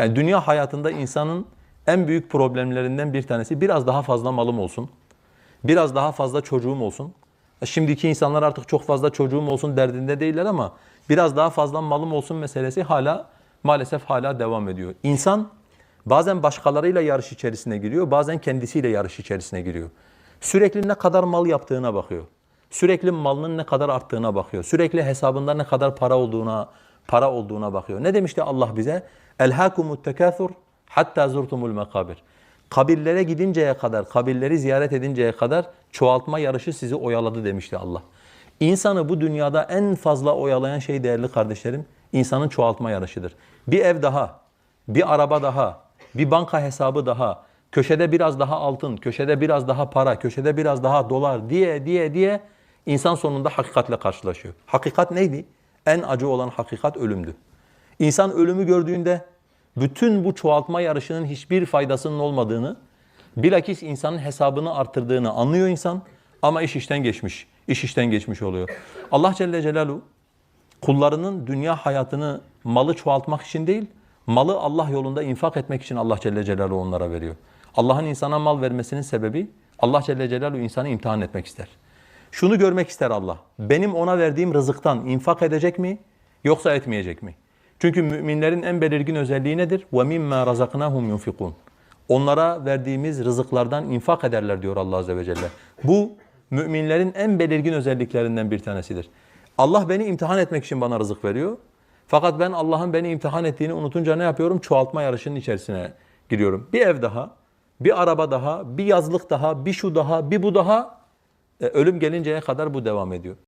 Yani dünya hayatında insanın en büyük problemlerinden bir tanesi biraz daha fazla malım olsun. Biraz daha fazla çocuğum olsun. Şimdiki insanlar artık çok fazla çocuğum olsun derdinde değiller ama biraz daha fazla malım olsun meselesi hala maalesef hala devam ediyor. İnsan bazen başkalarıyla yarış içerisine giriyor, bazen kendisiyle yarış içerisine giriyor. Sürekli ne kadar mal yaptığına bakıyor. Sürekli malının ne kadar arttığına bakıyor. Sürekli hesabında ne kadar para olduğuna para olduğuna bakıyor. Ne demişti Allah bize? Elhakumut tekâthur hatta zurtumul mekabir. Kabirlere gidinceye kadar, kabirleri ziyaret edinceye kadar çoğaltma yarışı sizi oyaladı demişti Allah. İnsanı bu dünyada en fazla oyalayan şey değerli kardeşlerim, insanın çoğaltma yarışıdır. Bir ev daha, bir araba daha, bir banka hesabı daha, köşede biraz daha altın, köşede biraz daha para, köşede biraz daha dolar diye diye diye insan sonunda hakikatle karşılaşıyor. Hakikat neydi? En acı olan hakikat ölümdü. İnsan ölümü gördüğünde bütün bu çoğaltma yarışının hiçbir faydasının olmadığını, bilakis insanın hesabını arttırdığını anlıyor insan ama iş işten geçmiş. iş işten geçmiş oluyor. Allah Celle Celaluhu kullarının dünya hayatını malı çoğaltmak için değil, malı Allah yolunda infak etmek için Allah Celle Celaluhu onlara veriyor. Allah'ın insana mal vermesinin sebebi Allah Celle Celaluhu insanı imtihan etmek ister. Şunu görmek ister Allah. Benim ona verdiğim rızıktan infak edecek mi yoksa etmeyecek mi? Çünkü müminlerin en belirgin özelliği nedir? وَمِمَّا رَزَقْنَاهُمْ يُنْفِقُونَ Onlara verdiğimiz rızıklardan infak ederler diyor Allah Azze ve Celle. Bu müminlerin en belirgin özelliklerinden bir tanesidir. Allah beni imtihan etmek için bana rızık veriyor. Fakat ben Allah'ın beni imtihan ettiğini unutunca ne yapıyorum? Çoğaltma yarışının içerisine giriyorum. Bir ev daha, bir araba daha, bir yazlık daha, bir şu daha, bir bu daha e, ölüm gelinceye kadar bu devam ediyor.